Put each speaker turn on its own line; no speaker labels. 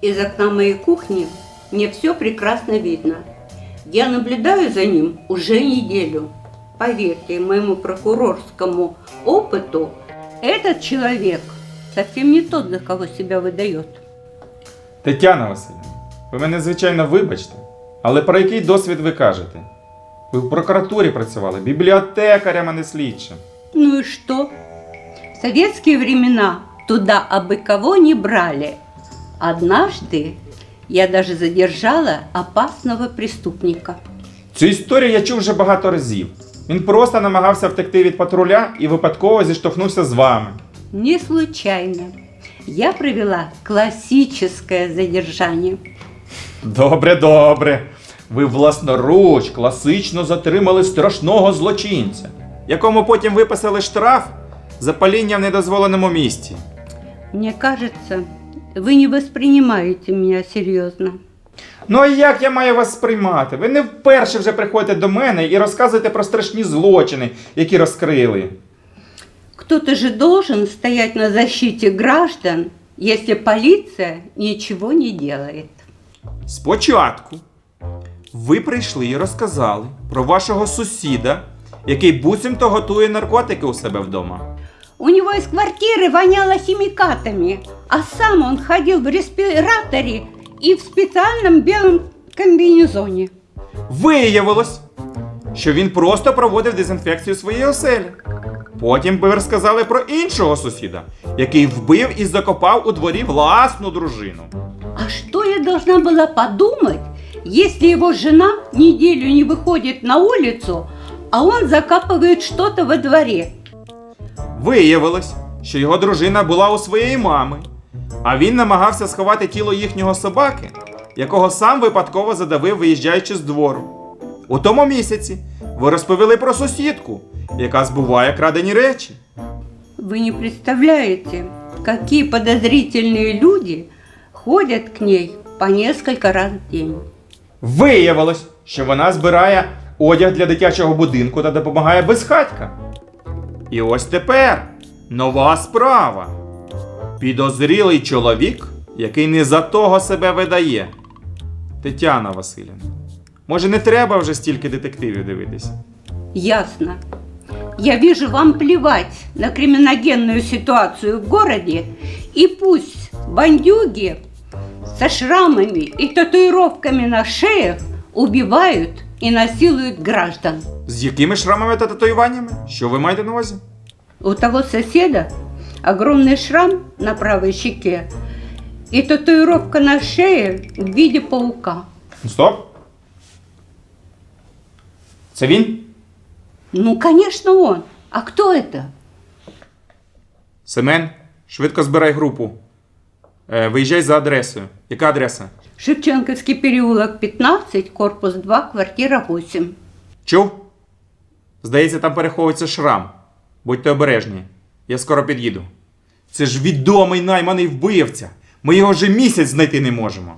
Из окна моей кухни мне все прекрасно видно. Я наблюдаю за ним уже неделю. Поверьте моему прокурорскому опыту, этот человек совсем не тот, за кого себя выдает.
Тетяна Васильівна, ви мене, звичайно, вибачте, але про який досвід ви кажете? Ви в прокуратурі працювали, бібліотекарем, а не слідчим.
Ну и что? В советские времена туда абы кого не брали. Однажды я даже задержала опасного преступника.
Цю історію я чув вже багато разів. Він просто намагався втекти від патруля і випадково зіштовхнувся з вами.
Не случайно. Я провела классическое задержание.
Добре, добре. Ви власноруч класично затримали страшного злочинця, якому потім виписали штраф за паління в недозволеному місці.
Мне кажется, вы не воспринимаете меня серьезно.
Ну а як я маю вас сприймати? Ви не вперше вже приходите до мене і розказуєте про страшні злочини, які розкрили.
Кто-то же должен стоять на защите граждан, если полиция ничего не делает.
Спочатку ви прийшли і розказали про вашого сусіда, який буцімто готує наркотики у себе вдома.
У него из квартиры воняло химикатами, а сам он ходил в респираторе и в специальном белом комбинезоне.
Виявилось, що він просто проводив дезінфекцію своєї оселі. Потім ви розказали про іншого сусіда, який вбив і закопав у дворі власну дружину.
А что я должна была подумать, если его жена неделю не выходит на улицу, а он закапывает что-то во дворе?
Виявилось, що його дружина була у своєї мами, а він намагався сховати тіло їхнього собаки, якого сам випадково задавив, виїжджаючи з двору. У тому місяці ви розповіли про сусідку, яка збуває крадені речі.
Вы не представляете, какие подозрительные люди ходят к ней по несколько раз в день.
Виявилось, що вона збирає одяг для дитячого будинку та допомагає безхатькам. І ось тепер нова справа. Підозрілий чоловік, який не за того себе видає. Тетяна Васильівна, може не треба вже стільки детективів дивитись?
Ясно. Я вижу, вам плевать на криминогенную ситуацию в городе, и пусть бандюги со шрамами и татуировками на шеях убивают и насилуют граждан.
З якими шрамами та татуюваннями? Що ви маєте на увазі?
У того соседа огромный шрам на правой щеке и татуировка на шее в виде паука.
Ну, Стоп! Це він?
Ну, конечно, он. А кто это?
Семен, швидко збирай групу. Е, виїжджай за адресою. Яка адреса?
Шевченковский переулок 15, корпус 2, квартира 8.
Чув? Здається, там переховується шрам. Будьте обережні. Я скоро під'їду. Це ж відомий найманий вбивця. Ми його вже місяць знайти не можемо.